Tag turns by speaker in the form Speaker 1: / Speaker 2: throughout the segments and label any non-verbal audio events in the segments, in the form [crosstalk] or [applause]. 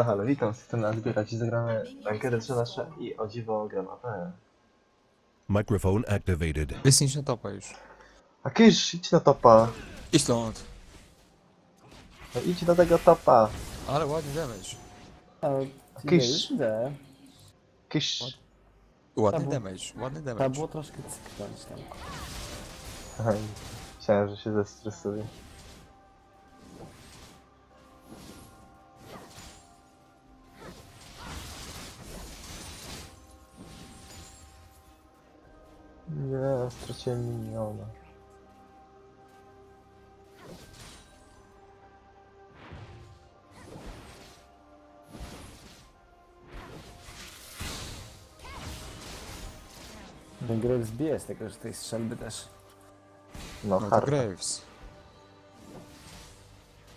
Speaker 1: Halo, witam, z tym Adbira. Dziś zagramy rankery 3 nasze i o dziwo gram AP.
Speaker 2: Microphone activated.
Speaker 3: Wysnij na topa już.
Speaker 1: A kysz, idź na topa.
Speaker 3: I stąd.
Speaker 1: No idź do tego topa.
Speaker 3: Ale ładny damage.
Speaker 4: Idę.
Speaker 1: Kysz.
Speaker 3: Ładny
Speaker 4: było-
Speaker 3: damage, ładny
Speaker 4: Trzeba
Speaker 3: damage.
Speaker 4: było troszkę cyknąć tam.
Speaker 1: Aha, Myślałem, że się zestresuje. Nie, straciłem miniona.
Speaker 4: Ten gry zbije z tego, że tej strzelby też.
Speaker 1: No,
Speaker 3: No to
Speaker 1: hard.
Speaker 3: Graves.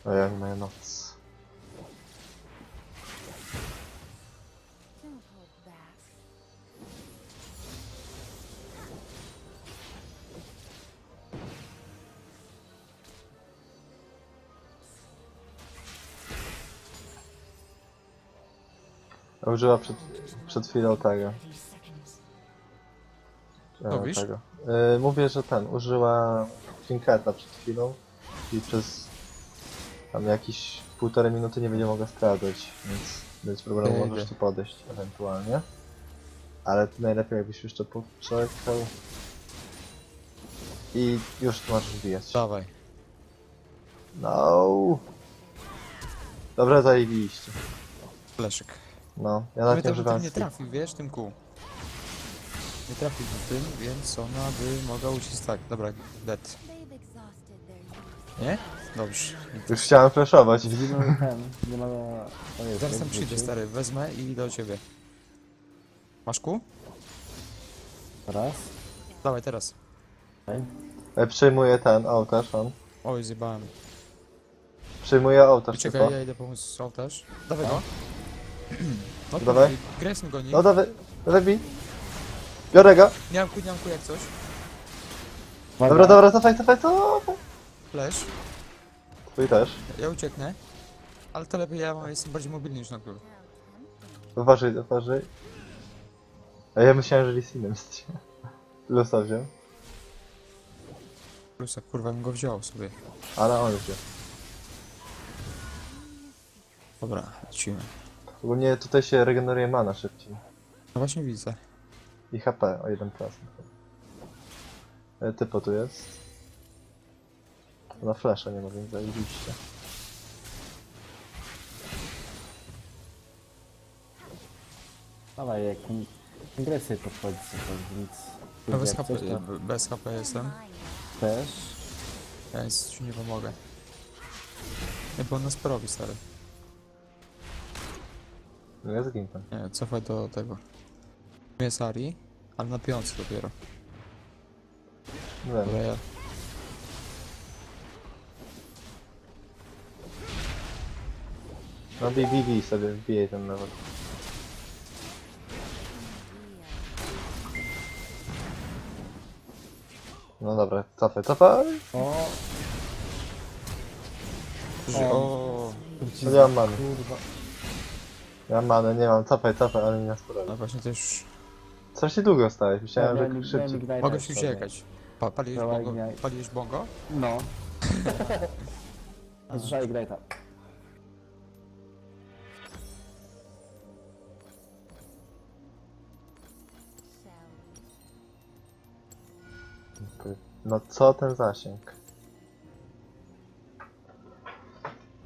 Speaker 1: O jak moja noc. Użyła przed, przed chwilą tego. E,
Speaker 3: Mówisz?
Speaker 1: tego. E, mówię, że ten, użyła Trinketa przed chwilą i przez tam jakieś półtorej minuty nie będzie mogła sprawdzać, więc bez problemu
Speaker 3: Jedzie.
Speaker 1: możesz tu podejść ewentualnie. Ale ty najlepiej jakbyś jeszcze poczekał. I już tu możesz wbijać.
Speaker 3: Dawaj.
Speaker 1: No. Dobra, zajebiście.
Speaker 3: Fleszek.
Speaker 1: No, ja nawet nie
Speaker 3: to
Speaker 1: używam
Speaker 3: nie
Speaker 1: stick.
Speaker 3: trafił, wiesz, tym kół. Nie trafił tym, więc ona by mogła uciec tak. Dobra, dead. Nie? Dobrze.
Speaker 1: Już chciałem flashować.
Speaker 4: Ten, nie ma... O
Speaker 3: Zaraz tam przyjdę,
Speaker 4: wrócił.
Speaker 3: stary. Wezmę i do ciebie. Masz kół?
Speaker 4: Raz.
Speaker 3: Dawaj teraz.
Speaker 4: Okej.
Speaker 1: E, Przyjmuję ten ołtarz, on.
Speaker 3: Oj, zjebałem.
Speaker 1: Przyjmuję ołtarz
Speaker 3: Czekaj,
Speaker 1: tylko.
Speaker 3: ja idę pomóc z ołtarz. Dawaj go. No,
Speaker 1: Dawaj.
Speaker 3: Graves mi goni.
Speaker 1: No dawaj, dawaj bij. Biorę go.
Speaker 3: Nie mam kół, nie mam kół jak coś.
Speaker 1: Dobra, dobra, cofaj, cofaj, cofaj.
Speaker 3: Flash.
Speaker 1: Twój też.
Speaker 3: Ja ucieknę. Ale to lepiej, ja mam- jestem bardziej mobilny niż na król.
Speaker 1: Uważaj, uważaj. A ja myślałem, że Lisinem jesteś. Lusa wziął.
Speaker 3: Plusa, kurwa, bym go wziął sobie.
Speaker 1: Ale on wziął.
Speaker 3: Dobra, lecimy.
Speaker 1: Ogólnie tutaj się regeneruje mana szybciej.
Speaker 3: No właśnie widzę.
Speaker 1: I HP o 1%. E, Typo tu jest. Na flasha nie ma, więc zajebiście.
Speaker 4: Dawaj, jak sobie podchodzi, to nic.
Speaker 3: No bez
Speaker 4: Jak
Speaker 3: HP,
Speaker 4: coś,
Speaker 3: bez HP jestem.
Speaker 4: Też.
Speaker 3: Ja nic ci nie pomogę. Nie, bo on nas porobi, stary.
Speaker 1: No ja zgin tam.
Speaker 3: Nie, cofaj do tego. Jest Ari, ale na piątce dopiero. Dobra, ja...
Speaker 1: No bij sobie, wbijaj ten level. No dobra, cofaj, cofaj!
Speaker 4: O,
Speaker 3: O,
Speaker 1: No nie mam many.
Speaker 4: kurwa.
Speaker 1: Ja mam manę, nie mam, cofaj, cofaj, ale nie nas
Speaker 3: no właśnie też...
Speaker 1: Strasznie długo stałeś, myślałem, że szybciej.
Speaker 4: Ignite'a
Speaker 3: Mogę się uciekać. Pa, paliłeś
Speaker 4: Dawaj,
Speaker 3: bongo?
Speaker 4: ignite.
Speaker 3: Paliłeś bongo?
Speaker 4: No. [laughs]
Speaker 5: Shall we?
Speaker 1: No co ten zasięg?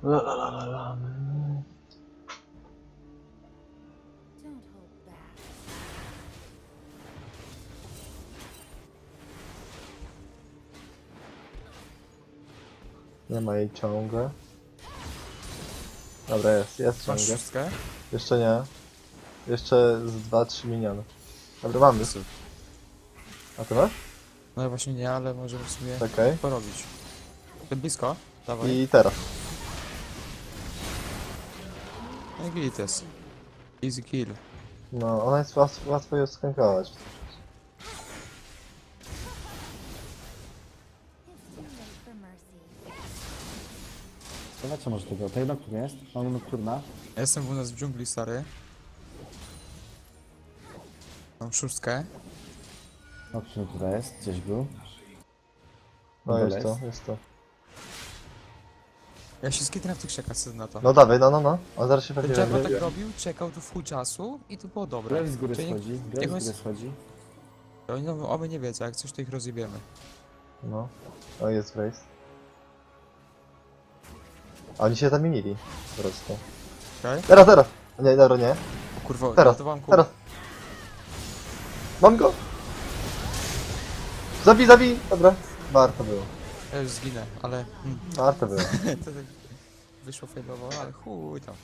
Speaker 1: La la la la la. Nie ma jej ciągle. Dobra, jest, jest
Speaker 3: Masz
Speaker 1: ciągle.
Speaker 3: szóstkę?
Speaker 1: Jeszcze nie. Jeszcze z 2-3 miniony. Dobra, mamy. A ty masz?
Speaker 3: No właśnie nie, ale możemy sumie
Speaker 1: Okej.
Speaker 3: porobić. Ty blisko? Dawaj.
Speaker 1: I teraz.
Speaker 3: No i git jest. Easy kill.
Speaker 1: No, ona jest łatwo, łatwo ją skankować.
Speaker 4: Zobaczcie może tego. Tej nocturn jest? Mam nocturna.
Speaker 3: Ja jestem u nas w dżungli, stary. Mam szóstkę.
Speaker 4: Nocturn tutaj jest, gdzieś był.
Speaker 1: No
Speaker 4: Dobra,
Speaker 1: jest to,
Speaker 4: jest.
Speaker 1: jest to.
Speaker 3: Ja się skitrę w tych krzakach co na to.
Speaker 1: No dawaj, no, no, no. On zaraz się pewnie
Speaker 3: Jabba tak robił, czekał tu w chuj czasu i to było dobre.
Speaker 4: Greg z góry
Speaker 3: Czyli
Speaker 4: schodzi. Greg z góry schodzi.
Speaker 3: Oni no, oby nie wiedzą, jak coś to ich rozjebiemy.
Speaker 1: No. O, jest Grace. A Oni się zamienili. Po prostu.
Speaker 3: Okej?
Speaker 1: Teraz, teraz! Nie, dobra, nie.
Speaker 3: O kurwa,
Speaker 1: Teraz, teraz. Mam go! Zabij, zabij! Dobra. Warto było.
Speaker 3: Ja już zginę, ale... Hmm,
Speaker 1: Warto było. [laughs]
Speaker 3: to tak wyszło fejlowo, ale chuj tam.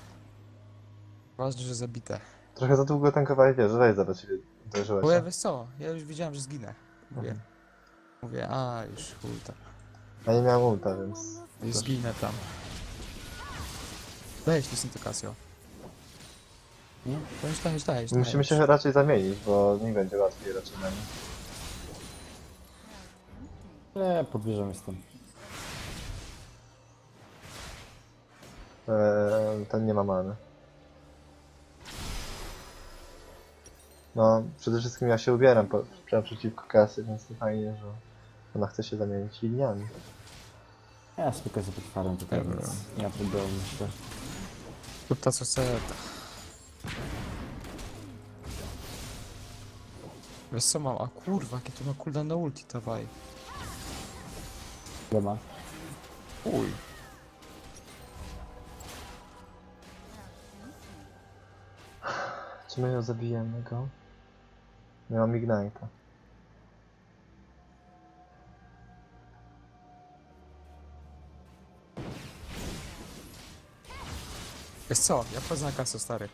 Speaker 3: Ważne, że zabite.
Speaker 1: Trochę za długo tankowałeś, wiesz, weź zobacz, ciebie.
Speaker 3: Bo ja wiesz co, ja już wiedziałem, że zginę. Mówię,
Speaker 1: Mhm.
Speaker 3: mówię, a już chuj tam.
Speaker 1: Ja nie miałem ulta, więc...
Speaker 3: I zginę tam. Dajesz to Casio.
Speaker 4: Nie?
Speaker 3: Dajesz, dajesz, dajesz.
Speaker 1: Musimy
Speaker 3: dajesz.
Speaker 1: się raczej zamienić, bo nie będzie łatwiej raczej na nim.
Speaker 4: Nie, podwierzam jestem.
Speaker 1: Eee, ten nie ma many. No, przede wszystkim ja się ubieram po, przeciwko kasy, więc to fajnie, że ona chce się zamienić liniami.
Speaker 4: Ja spokojnie sobie potwaram tutaj,
Speaker 3: Dobra.
Speaker 4: więc nie ma problemu myślę.
Speaker 3: Ta co chce. Wiesz co mam? A kurwa, jakie tu ma cooldown na ulti, dawaj.
Speaker 4: Ile ma?
Speaker 3: Uj.
Speaker 1: Czy my ją zabijemy go? Nie mam Ignite'a.
Speaker 3: Wiesz co? Ja wchodzę na kasę, stary.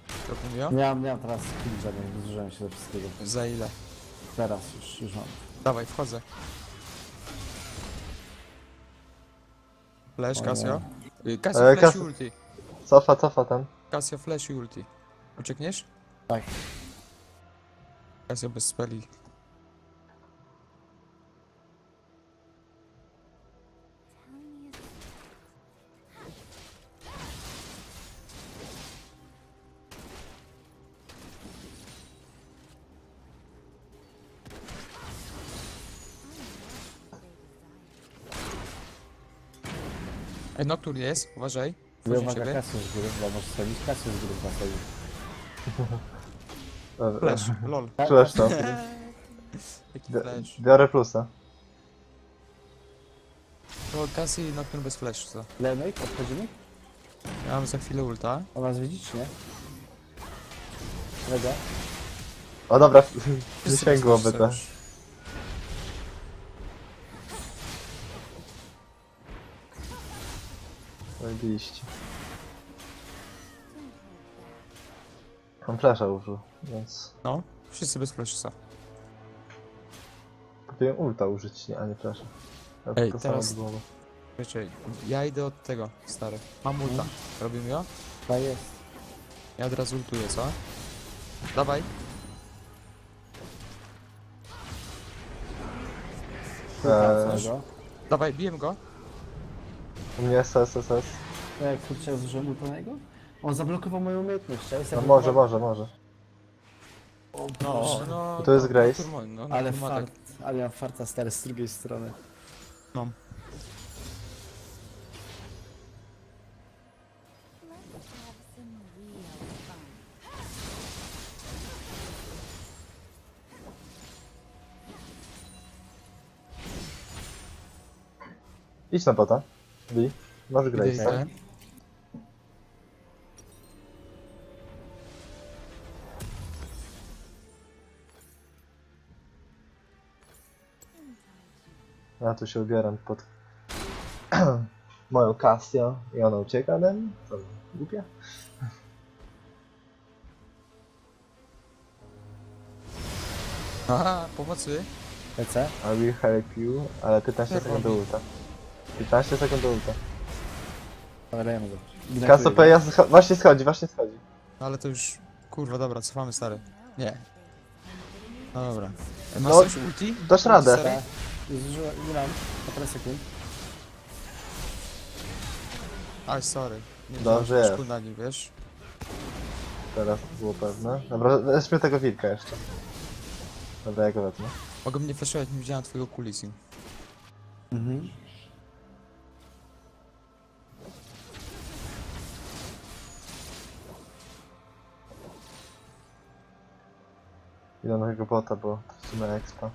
Speaker 3: Ją?
Speaker 4: Nie mam, nie mam teraz kill żadnych, zużyłem się ze wszystkiego.
Speaker 3: Za ile?
Speaker 4: Teraz już, już mam.
Speaker 3: Dawaj, wchodzę. Flash,
Speaker 4: O
Speaker 3: Casio. Y, Casio,
Speaker 1: E,
Speaker 3: flash i
Speaker 1: Casio-
Speaker 3: ulti.
Speaker 1: Cofa, cofa ten.
Speaker 3: Casio, flash i ulti. Uciekniesz?
Speaker 4: Tak.
Speaker 3: Casio bez speli. Ej, Nocturne jest, uważaj.
Speaker 4: Nie
Speaker 3: Wchodzi w
Speaker 4: uwaga,
Speaker 3: ciebie.
Speaker 4: kasy z góry, bo możesz schodzić, kasy z góry zasadzić.
Speaker 1: Dobra.
Speaker 3: Flash, [laughs] lol.
Speaker 1: Czujesz to? [laughs]
Speaker 3: Jaki
Speaker 1: Bi-
Speaker 3: flash.
Speaker 1: Biorę plusa.
Speaker 3: To Cassie i Nocturne bez flash, co?
Speaker 4: Lenej, podchodzimy?
Speaker 3: Ja mam za chwilę ulta.
Speaker 4: O nas widzi, czy nie? Lega?
Speaker 1: O dobra,
Speaker 3: Wszyscy bez
Speaker 1: to.
Speaker 3: flasha już.
Speaker 1: Zajebiście. On flasha użył, więc...
Speaker 3: No, wszyscy bez flasha są.
Speaker 1: Powinienem ulta użyć, a nie flasha. Ja
Speaker 3: Ej,
Speaker 1: to
Speaker 3: teraz-. Wiecie, ja idę od tego, stary. Mam ulta. Robimy ją?
Speaker 4: Ta jest.
Speaker 3: Ja od razu ultuję, co? Dawaj.
Speaker 1: Eee,
Speaker 4: Eee,
Speaker 3: Dawaj, bijemy go.
Speaker 1: u mnie SS, SS.
Speaker 4: No jak kurczę, ja zużyłem niego? On zablokował moją umiejętność, ja
Speaker 1: No
Speaker 4: jestem
Speaker 1: może, może, może.
Speaker 3: No, no.
Speaker 1: To jest Grace.
Speaker 3: Nocturne, No, no,
Speaker 4: Ale
Speaker 3: no, ma
Speaker 4: fart,
Speaker 3: tak.
Speaker 4: ale ja farta stary z drugiej strony.
Speaker 3: No.
Speaker 5: Let's have some real fun.
Speaker 1: Idź na bota. Bi. Masz Grace, tak? Ja tu się ubieram pod [clears throat] moją Casio i ona ucieka ode mnie? Co, głupia?
Speaker 3: Aha, pomocy.
Speaker 4: PC?
Speaker 1: I will help you, ale 15
Speaker 3: Co
Speaker 1: sekund do ulta. 15 sekund do ulta.
Speaker 4: Dajemy go. Ignatuję
Speaker 1: Casio
Speaker 4: go.
Speaker 1: Ja scho- właśnie schodzi, właśnie schodzi.
Speaker 3: No ale to już... Kurwa, dobra, cofamy, stary. Nie. No dobra. E, Masz
Speaker 1: No,
Speaker 3: coś ulti?
Speaker 1: dasz radę.
Speaker 3: Stary?
Speaker 4: Zużyłem, nie mam, na parę sekund.
Speaker 3: Aj, sorry. Nie
Speaker 1: Dobrze
Speaker 3: wziąłem
Speaker 1: jest.
Speaker 3: szkół na nim, wiesz?
Speaker 1: Teraz było pewne. Dobra, weźmy tego wilka jeszcze. Dobra, ja go wezmę.
Speaker 3: Mogę mnie flashować, nie widziałem twojego kulisin.
Speaker 4: Mhm.
Speaker 1: Idę na tego bota, bo to w sumie expa.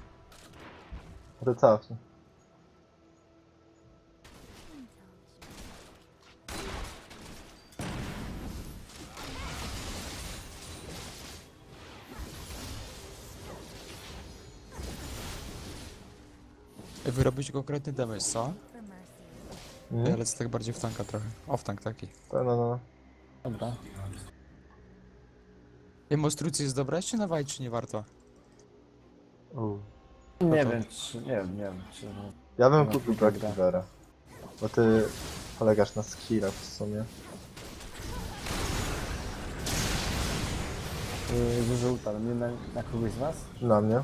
Speaker 1: A to cofnij.
Speaker 3: Ej, Wy robicie konkretny damage, co? Ja
Speaker 1: Mhm.
Speaker 3: lecę tak bardziej w tanka trochę. Off tank taki.
Speaker 1: No, no, no.
Speaker 4: Dobra.
Speaker 3: Demonstrucja jest dobra jeszcze na czy nie warto?
Speaker 1: U.
Speaker 4: Nie
Speaker 3: to-
Speaker 4: wiem, czy... Nie wiem, nie wiem, czy...
Speaker 1: Ja bym
Speaker 4: No,
Speaker 1: kupił
Speaker 4: dobra.
Speaker 1: Black Rivera. Bo ty polegasz na skillach w sumie.
Speaker 4: Yy, Dużo utarł. Nie na, na kogoś z was?
Speaker 1: Na mnie.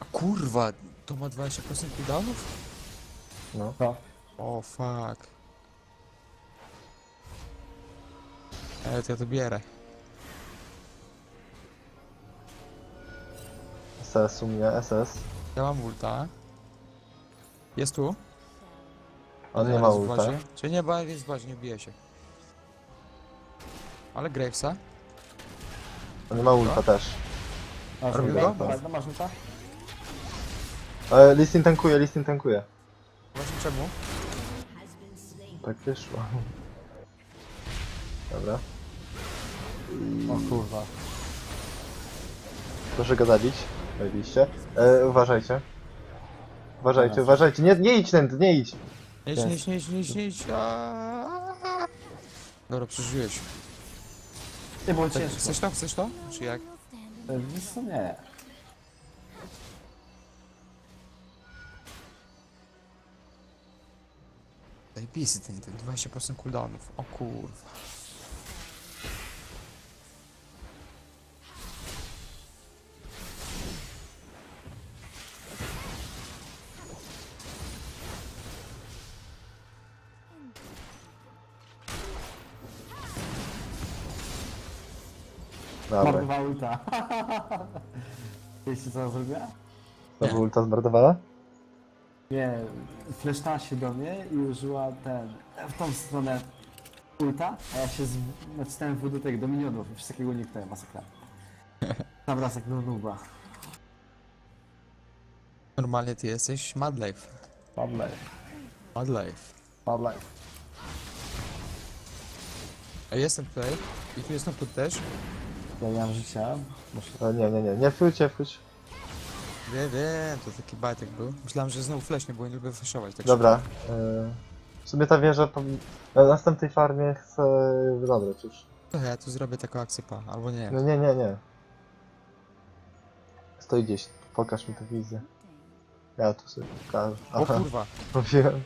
Speaker 3: A kurwa, to ma 20% cooldownów?
Speaker 1: No.
Speaker 4: To.
Speaker 3: O fuck. Ale to ja to bierę.
Speaker 1: SS u mnie, SS.
Speaker 3: Ja mam ulta. Jest tu?
Speaker 1: On nie ma
Speaker 3: jest w
Speaker 1: ulta.
Speaker 3: bazie. Czy nie, bo jest w bazie, nie bije się. Ale Gravesa?
Speaker 1: On nie ma ulta też.
Speaker 4: Masz
Speaker 3: Robił
Speaker 4: ulta?
Speaker 3: go?
Speaker 4: Ładno, masz ulta?
Speaker 1: Ale Listin tankuje, Listin tankuje.
Speaker 3: Właśnie czemu?
Speaker 1: Tak wyszło. Dobra.
Speaker 4: O kurwa.
Speaker 1: Proszę go zabić. Zajebiście. E, uważajcie. Uważajcie, uważajcie. Nie, nie idź tędy, nie idź.
Speaker 3: Nie idź, nie idź, nie idź, nie idź, nie idź. Aaaa. Dobra, przeżyłeś.
Speaker 4: Nie było
Speaker 3: Tak,
Speaker 4: ciężko.
Speaker 3: chcesz to? Chcesz to? Czy jak?
Speaker 4: Yy, Wiesz co, nie.
Speaker 3: Zajebisty ten, ten 20% cooldownów. O kurwa.
Speaker 4: Ulta. [laughs] Wiecie co zrobiła?
Speaker 1: Znowu ulta zmordowała?
Speaker 4: Nie, fleształa się do mnie i użyła ten, w tą stronę ulta, a ja się z, nacisnąłem w do tych, do minionów i wszystkiego uniknąłem, masakra. [laughs] Dobra, jak do nuba.
Speaker 3: Normalnie ty jesteś Mad Life.
Speaker 4: Bad life,
Speaker 3: Mad Life.
Speaker 4: bad life.
Speaker 3: A jestem tutaj. I tu jestem tu też.
Speaker 4: Ja nie mam życia, muszę...
Speaker 1: No nie, nie, nie. Nie wróć, nie wróć.
Speaker 3: Wiem, wiem, to taki bajtek był. Myślałem, że znowu flash, nie, bo ja nie lubię flashować. Tak
Speaker 1: Dobra. E, w sumie ta wieża po, na następnej farmie chcę wydobyć już.
Speaker 3: szybko. To ja tu zrobię taką akcję, pa. Albo nie.
Speaker 1: No nie, nie, nie. Stoi gdzieś. Pokaż mi tę wizję. Ja tu sobie pokażę.
Speaker 3: O
Speaker 1: Aha,
Speaker 3: kurwa. [laughs]
Speaker 1: mówiłem.
Speaker 3: Dobra,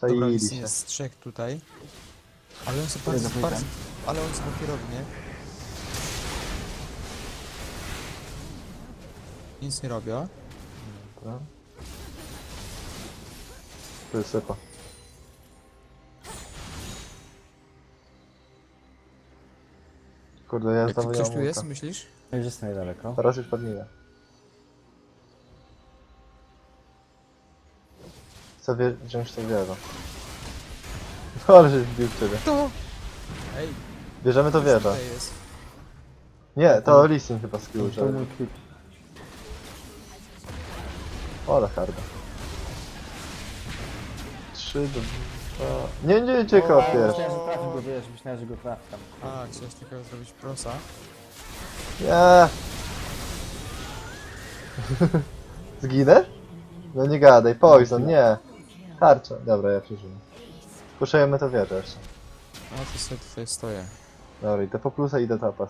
Speaker 1: Czaili
Speaker 3: jest,
Speaker 1: się.
Speaker 3: jest trzech tutaj. Ale on sobie bardzo,
Speaker 4: zapytam.
Speaker 3: bardzo... Ale on sobie robi, nie? Nic nie robią.
Speaker 1: Dobra. Tu jest sypa. Kurde, ja nie
Speaker 3: ktoś tu jest,
Speaker 1: ulta.
Speaker 3: myślisz?
Speaker 4: Już jest niedaleko.
Speaker 1: Teraz już padnijmy. Chcę wie- wziąć tę wieżę. [laughs] Ale żeś wbił w ciebie.
Speaker 3: To! Ej,
Speaker 1: Bierzemy to
Speaker 3: ktoś
Speaker 1: wieżę.
Speaker 3: tutaj jest.
Speaker 1: Nie, to Lissin chyba skill
Speaker 4: To
Speaker 1: użył.
Speaker 4: mój klip.
Speaker 1: Ale harda. 3, 2... Nie, nie, nie, kopiesz.
Speaker 4: Myślałem, że go, wiesz, myślałem, że go trafi tam.
Speaker 3: A, chciałeś takiego zrobić prosa.
Speaker 1: Nie. [laughs] Zginę? No nie gadaj, poison, nie. Tarcza. Dobra, ja przeżyłem. Puszujemy to wieżę jeszcze.
Speaker 3: No to sobie tutaj stoję.
Speaker 1: Dobra, idę po plusa i idę tapa.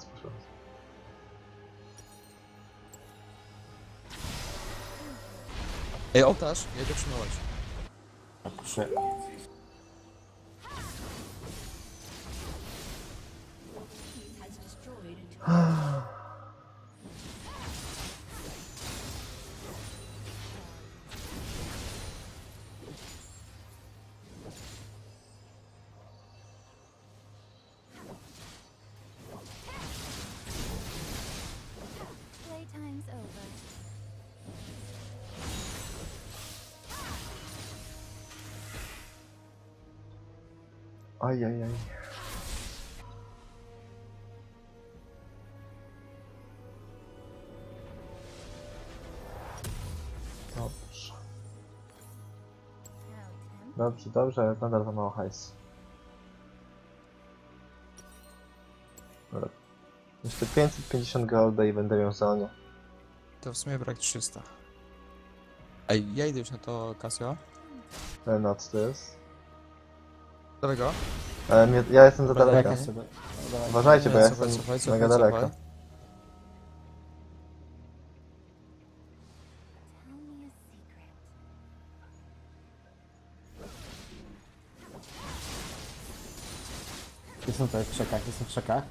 Speaker 3: Ej, ołtarz, jedę przyjmować.
Speaker 4: Proszę.
Speaker 1: Ajajaj. Dobrze. Dobrze, dobrze, ale nadal za mało hajs. Dobra. Jeszcze 550 golda i będę miał zonie.
Speaker 3: To w sumie brak 300. Ej, ja idę już na to, Casio.
Speaker 1: E, Noc to jest.
Speaker 3: Dawaj go.
Speaker 1: Ale mnie, ja jestem za
Speaker 3: jak
Speaker 4: Ja sobie... dawaj.
Speaker 1: Uważajcie, bo ja
Speaker 3: Cofaj,
Speaker 1: jestem
Speaker 3: cofaj, cofaj,
Speaker 1: mega
Speaker 3: cofaj.
Speaker 1: daleko.
Speaker 5: Tell me a secret.
Speaker 4: Jestem tutaj w krzakach, jestem w krzakach.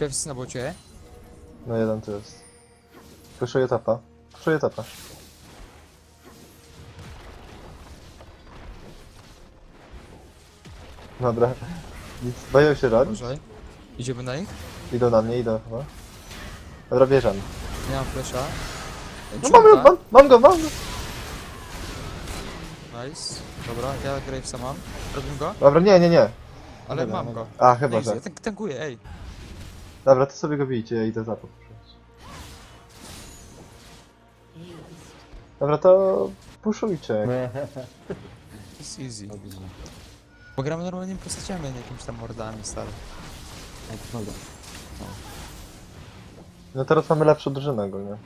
Speaker 3: Pierwszy na bocie.
Speaker 1: No jeden tu jest. Puszuję topa. Puszuję topa. Dobra. Nic, boją się robić.
Speaker 3: Uważaj. Idziemy na nich.
Speaker 1: Idą na mnie, idą chyba. Dobra, bierzemy.
Speaker 3: Nie mam flesza.
Speaker 1: No mam, go, mam, mam go, mam go!
Speaker 3: Nice. Dobra, ja Gravesa mam. Robimy go?
Speaker 1: Dobra, nie, nie, nie.
Speaker 3: Ale
Speaker 4: Dobra,
Speaker 3: mam go.
Speaker 1: A, chyba,
Speaker 3: Nice,
Speaker 1: że.
Speaker 3: ja tank- tankuję, ej.
Speaker 1: Dobra, to sobie go bijcie, ja idę za to. Dobra, to puszujcie. [laughs]
Speaker 3: It's easy.
Speaker 4: Dobrze.
Speaker 3: Bo gramy normalnymi postaciami, nie jakimiś tam mordami, stary.
Speaker 4: Ej, to dobra.
Speaker 1: No teraz mamy lepszą drużynę ogólnie.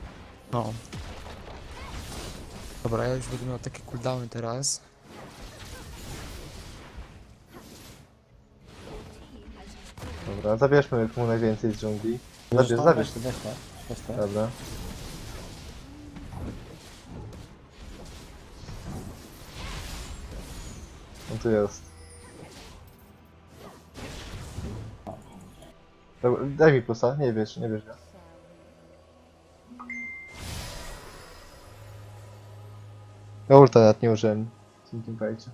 Speaker 3: No. Dobra, ja już będę miał takie cooldowny teraz.
Speaker 1: Dobra, zabierzmy mu najwięcej z dżungli. Zabierz,
Speaker 4: to?
Speaker 1: zabierz.
Speaker 4: To, weź to, weź to.
Speaker 1: Dobra. On tu jest. Dobra, daj mi plusa, nie wiesz, nie wiesz. Ja ulta nawet nie użyłem. w tym teamfightie.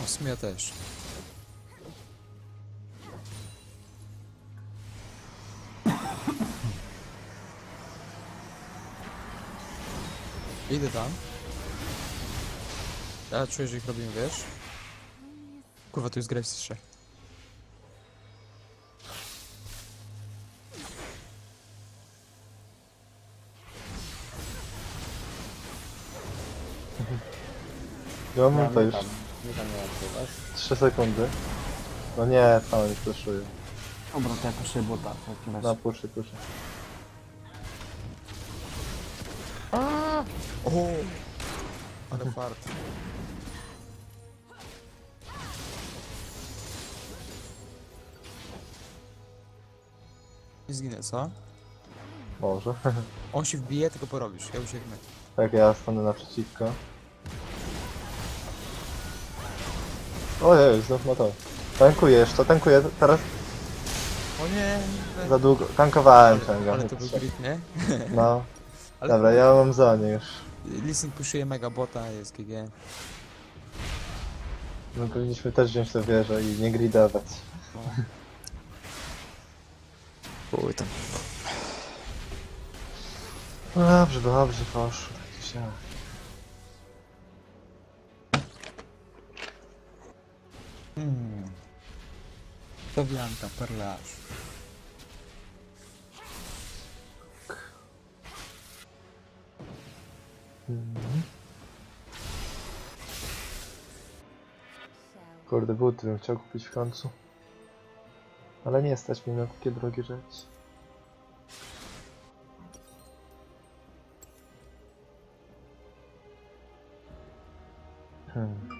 Speaker 3: No, w sumie też. Idę tam. Ja czuję, że ich robimy, wiesz? Kurwa, tu jest Graves jeszcze.
Speaker 1: Ja mam
Speaker 4: Ja
Speaker 1: ulta już.
Speaker 4: tam, nie tam nie mam chyba.
Speaker 1: 3 sekundy. No nie, cały mi flashuję.
Speaker 4: Dobra, to ja proszę bota w takim razie.
Speaker 1: Na puszy, puszy.
Speaker 3: O! Ale fart. Nie zginę, co?
Speaker 1: Może. [laughs]
Speaker 3: On się wbije, tylko porobisz, ja ucieknę.
Speaker 1: tak, ja stanę naprzeciwko. Ojej, znów ma to. Tankuję jeszcze, tankuję teraz
Speaker 3: O nie!
Speaker 1: za długo. Tankowałem
Speaker 3: Ale,
Speaker 1: ciągle.
Speaker 3: ale to był grip, nie? [laughs]
Speaker 1: No,
Speaker 3: Ale
Speaker 1: dobra, ja mam zonie już.
Speaker 3: Listen puszuje mega bota, jest GG.
Speaker 1: No powinniśmy też wziąć tę wieżę i nie gridować.
Speaker 3: Uj, tam.
Speaker 1: No dobrze, dobrze, poszło. Tak czy
Speaker 3: Hmm. To Blanka, perlaż.
Speaker 5: Shall
Speaker 1: Kurde, buty bym chciał kupić w końcu. Ale nie stać mi na takie drogie rzeczy. Hmm.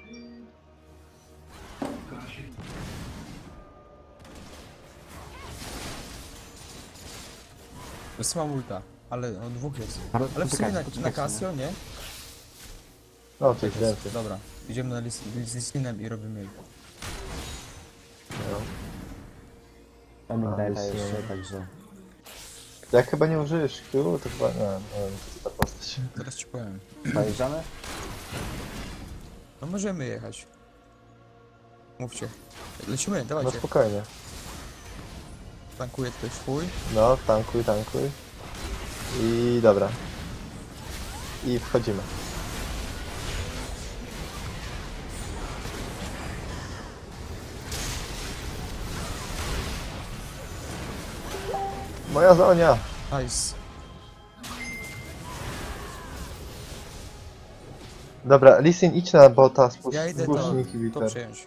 Speaker 3: Jest mam ulta, ale on dwóch jest.
Speaker 4: Ale
Speaker 3: Ale w sumie na, na Casio, nie?
Speaker 1: No, coś
Speaker 3: jest.
Speaker 1: więcej.
Speaker 3: Dobra, idziemy na list, z listinem i robimy ich.
Speaker 1: No.
Speaker 4: Daje
Speaker 1: Ale
Speaker 4: jeszcze,
Speaker 1: się-
Speaker 4: także...
Speaker 1: Jak chyba nie użyjesz Q, to chyba nie, nie wiem, co ta postać.
Speaker 3: Teraz ci powiem.
Speaker 4: Zajeżdżamy?
Speaker 3: No możemy jechać. Mówcie. Lecimy,
Speaker 1: No spokojnie.
Speaker 3: Tankuje tutaj swój.
Speaker 1: No, tankuj, tankuj. I dobra. I wchodzimy. Moja zonia!
Speaker 3: Nice.
Speaker 1: Dobra, Lisin idź na bota, spuść
Speaker 3: Ja idę to, to przejąć.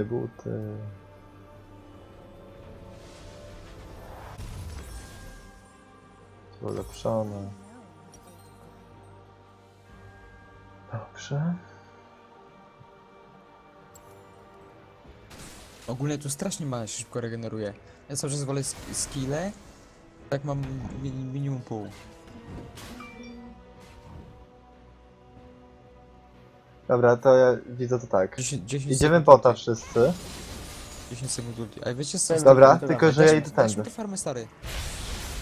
Speaker 1: Kupię buty. Ulepszone. Dobrze.
Speaker 3: Ogólnie tu strasznie mało się szybko regeneruje. Ja cały czas wolę sk- skille. Tak mam mi minimum pół.
Speaker 1: Dobra, to ja widzę to tak.
Speaker 3: 10, 10
Speaker 1: Idziemy
Speaker 3: sekund
Speaker 1: bota
Speaker 3: ulti.
Speaker 1: wszyscy.
Speaker 3: 10 sekund ulti. Wiecie co?
Speaker 1: Dobra,
Speaker 4: Dobra,
Speaker 1: tylko że ja idę
Speaker 3: weźmy
Speaker 1: tędy.
Speaker 3: te farmy stary.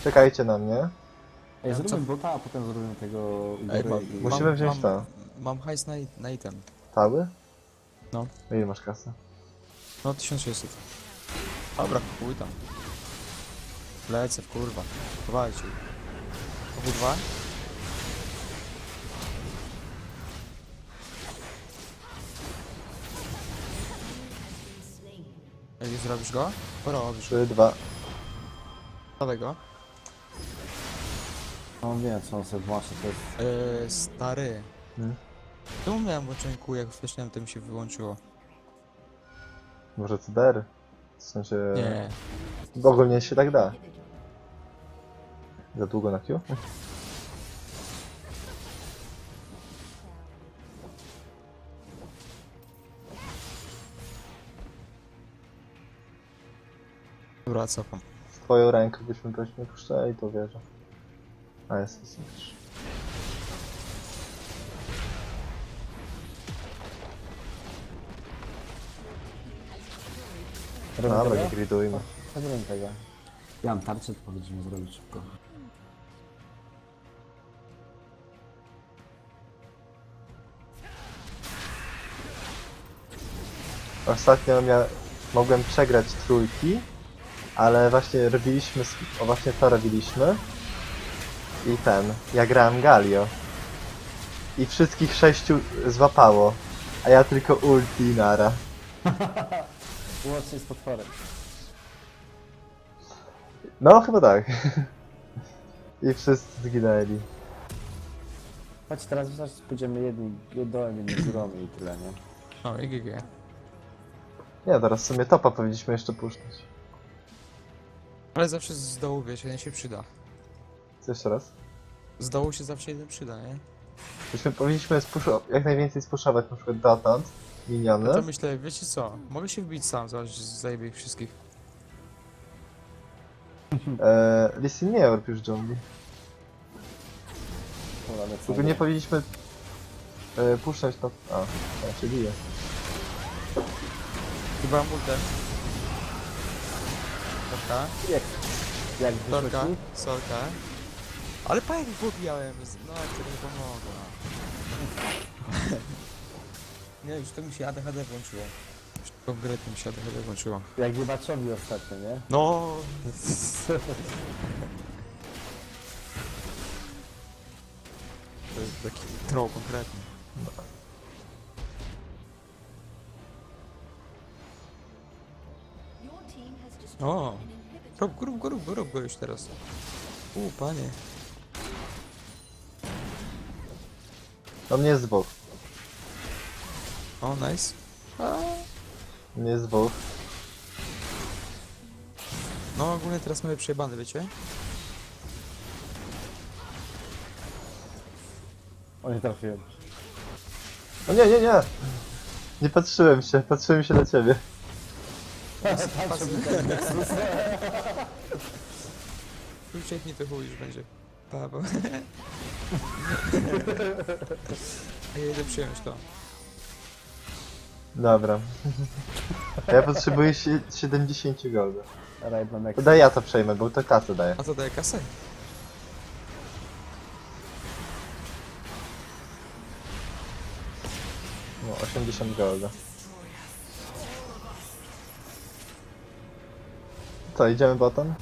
Speaker 1: Czekajcie na mnie.
Speaker 4: Ej, zróbmy
Speaker 3: co-
Speaker 4: bota, a potem zrobimy tego
Speaker 3: Ej, mam,
Speaker 4: i-
Speaker 1: Musimy
Speaker 3: mam,
Speaker 1: wziąć
Speaker 3: mam,
Speaker 1: to.
Speaker 3: Mam hajs na, na item.
Speaker 1: Cały?
Speaker 3: No.
Speaker 1: Ile masz kasy?
Speaker 3: No 1600. Dobra, kupuj tam. Lecę w kurwa. Chowajcie. Obu dwa? Ej, zrobisz go? Porobisz.
Speaker 1: 3, 2.
Speaker 3: Dawaj go.
Speaker 4: No wiem, co on sobie włączy, to jest...
Speaker 3: Eee, stary.
Speaker 1: Hmm?
Speaker 3: Czemu miałem włączony kół, jak wcześniej to mi się wyłączyło?
Speaker 1: Może CDR? W sensie...
Speaker 3: Nie.
Speaker 1: Ogólnie się tak da. Za długo na Q?
Speaker 3: Dobra, cofam.
Speaker 1: Twoją ręką byśmy weźmy puszczali, to wierzę. A jest.
Speaker 4: Robimy
Speaker 1: Dobra, nie gridujmy.
Speaker 4: Zrobimy tego. Ja mam tarczę, to powinniśmy zrobić szybko.
Speaker 1: Ostatnio mia... mogłem przegrać trójki, ale właśnie robiliśmy, o właśnie to robiliśmy. I ten, ja grałem Galio. I wszystkich sześciu złapało, a ja tylko ulti i nara. [laughs]
Speaker 4: Łącznie z potworem.
Speaker 1: No, chyba tak. [laughs] I wszyscy zginęli.
Speaker 4: Chodź, teraz zaraz pójdziemy jednym dołem, jednym górą i tyle, nie?
Speaker 3: O, i GG.
Speaker 1: Nie, teraz w sumie topa powinniśmy jeszcze puszczać.
Speaker 3: Ale zawsze z dołu, wiesz, jeden się przyda.
Speaker 1: Co jeszcze raz?
Speaker 3: Z dołu się zawsze jeden przyda, nie?
Speaker 1: Myśmy powinniśmy spuszo- jak najwięcej spuszować na przykład dotąd, miniony.
Speaker 3: No to myślę, wiecie co? Mogę się wbić sam, zobacz, zajebie ich wszystkich.
Speaker 1: Eee, Lissin nie rób już dżungli.
Speaker 4: Dobra, lecę
Speaker 1: Tylko nie powinniśmy e, puszczać to... A, ja się biję.
Speaker 3: Chyba mam Torka,
Speaker 4: Jak, jak
Speaker 3: torka,
Speaker 4: wyszło
Speaker 3: sorka. Ale pajek pobijałem, no to nie pomogło. [laughs] Nie, już to mi się ADHD włączyło. Już konkretnie mi się ADHD włączyło.
Speaker 4: Jak Wybaczowi ostatnio, nie?
Speaker 3: No. [laughs] To jest taki troll konkretny. O, rób, go, rób go, rób go, rób go już teraz. U, panie.
Speaker 1: No mnie jest dwóch.
Speaker 3: O, nice. A.
Speaker 1: Mnie jest dwóch.
Speaker 3: No, ogólnie teraz mamy przejebane, wiecie?
Speaker 4: O, nie trafiłem.
Speaker 1: No nie, nie, nie! Nie patrzyłem się, patrzyłem się na ciebie.
Speaker 3: Ucieknij to chuj już będzie. Pa, bo... A ja idę przyjąć to.
Speaker 1: Dobra. [laughs] Ja potrzebuję sie- 70 golda.
Speaker 4: Raid na Nexus.
Speaker 1: Daj ja to przejmę, bo to kasę daje.
Speaker 3: A to daje kasę?
Speaker 1: No, 80 golda. Co, idziemy botem?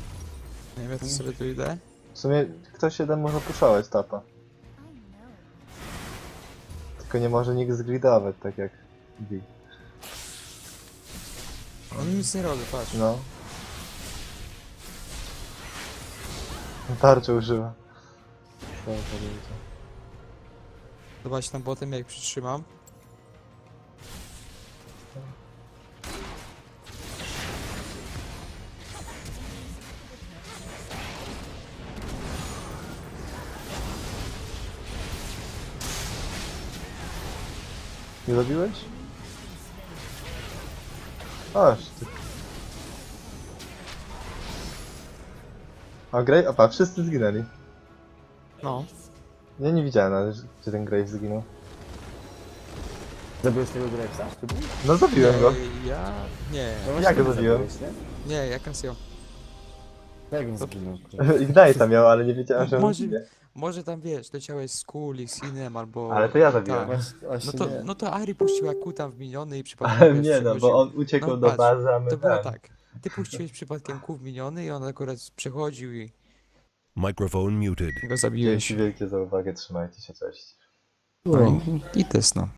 Speaker 3: Nie wiem, to sobie tu idę.
Speaker 1: W sumie ktoś jeden może puszować tapa. Tylko nie może nikt zgridować, tak jak.
Speaker 3: On nic nie robi, patrz.
Speaker 1: No. Tarczę używa. Co to będzie?
Speaker 3: Zobacz tam potem jak przytrzymam.
Speaker 1: Nie zabiłeś? Aż ty. A Grave? Opa, wszyscy zginęli.
Speaker 3: No.
Speaker 1: Ja nie widziałem nawet, że- gdzie ten Grave zginął.
Speaker 4: Zabiłeś tego Gravesa? Czy był?
Speaker 1: No zabiłem go.
Speaker 3: Nie, Ja... Nie.
Speaker 4: No
Speaker 1: Jak
Speaker 4: właśnie
Speaker 1: go zabiłem?
Speaker 4: zabiłeś, nie?
Speaker 3: Nie, ja Casio.
Speaker 4: Jak on zginął? [laughs]
Speaker 1: Ignite'a miał, ale nie wiedziałem, że on
Speaker 3: Może,
Speaker 1: zginie.
Speaker 3: Może tam wiesz, leciałeś z kuli, z Inem albo...
Speaker 1: Ale to ja zabiłem.
Speaker 3: Tak.
Speaker 4: Właśnie,
Speaker 3: No
Speaker 4: właśnie
Speaker 3: to,
Speaker 4: nie.
Speaker 3: no to Ari puściła Q tam w miniony i przypadkiem
Speaker 1: Ale
Speaker 3: wiesz,
Speaker 1: nie no,
Speaker 3: przechodził.
Speaker 1: bo on uciekł
Speaker 3: No
Speaker 1: do
Speaker 3: patrz,
Speaker 1: bazy, a my
Speaker 3: To było
Speaker 1: ten.
Speaker 3: tak. Ty puściłeś przypadkiem Q w miniony i on akurat przechodził i
Speaker 2: Microphone muted.
Speaker 3: go zabiłeś.
Speaker 1: Dzięki wielkie za uwagę, trzymajcie się, cześć.
Speaker 3: No i, i test no.